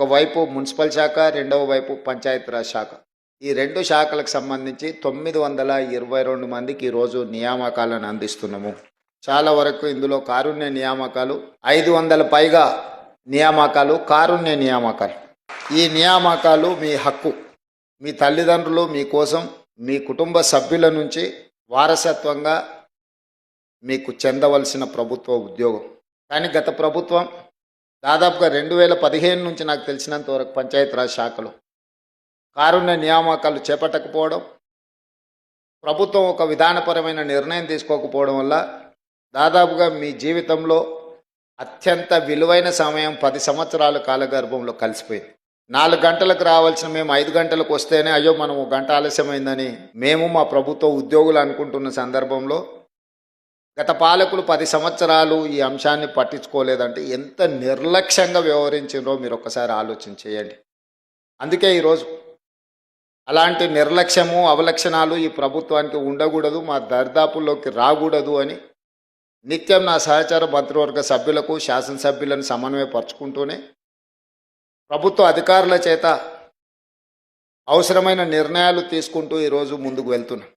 ఒకవైపు మున్సిపల్ శాఖ రెండవ వైపు పంచాయతీరాజ్ శాఖ. ఈ రెండు శాఖలకు సంబంధించి తొమ్మిది వందల ఇరవై రెండు మందికి ఈరోజు నియామకాలను అందిస్తున్నాము. చాలా వరకు ఇందులో కారుణ్య నియామకాలు ఐదు వందల పైగా నియామకాలు కారుణ్య నియామకాలు. ఈ నియామకాలు మీ హక్కు మీ తల్లిదండ్రులు మీకోసం మీ కుటుంబ సభ్యుల నుంచి వారసత్వంగా మీకు చెందవలసిన ప్రభుత్వ ఉద్యోగం. కానీ గత ప్రభుత్వం దాదాపుగా రెండు వేల పదిహేను నుంచి నాకు తెలిసినంత వరకు పంచాయతీరాజ్ శాఖలో. కారుణ్య నియామకాలు చేపట్టకపోవడం ప్రభుత్వం ఒక విధానపరమైన నిర్ణయం తీసుకోకపోవడం వల్ల దాదాపుగా మీ జీవితంలో అత్యంత విలువైన సమయం పది సంవత్సరాల కాలగర్భంలో కలిసిపోయింది. నాలుగు గంటలకు రావాల్సిన మేము ఐదు గంటలకు వస్తేనే అయ్యో మనం ఒక గంట ఆలస్యమైందని మేము మా ప్రభుత్వ ఉద్యోగులు అనుకుంటున్న సందర్భంలో గత పాలకులు పది సంవత్సరాలు ఈ అంశాన్ని పట్టించుకోలేదంటే ఎంత నిర్లక్ష్యంగా వ్యవహరించిందో మీరు ఒక్కసారి ఆలోచన చేయండి. అందుకే ఈరోజు అలాంటి నిర్లక్ష్యము అవలక్షణాలు ఈ ప్రభుత్వానికి ఉండకూడదు మా దర్దాపుల్లోకి రాకూడదు అని నిత్యం నా సహచార మంత్రివర్గ సభ్యులకు శాసనసభ్యులను సమన్వయపరుచుకుంటూనే ప్రభుత్వ అధికారుల చేత అవసరమైన నిర్ణయాలు తీసుకుంటూ ఈరోజు ముందుకు వెళ్తున్నాం.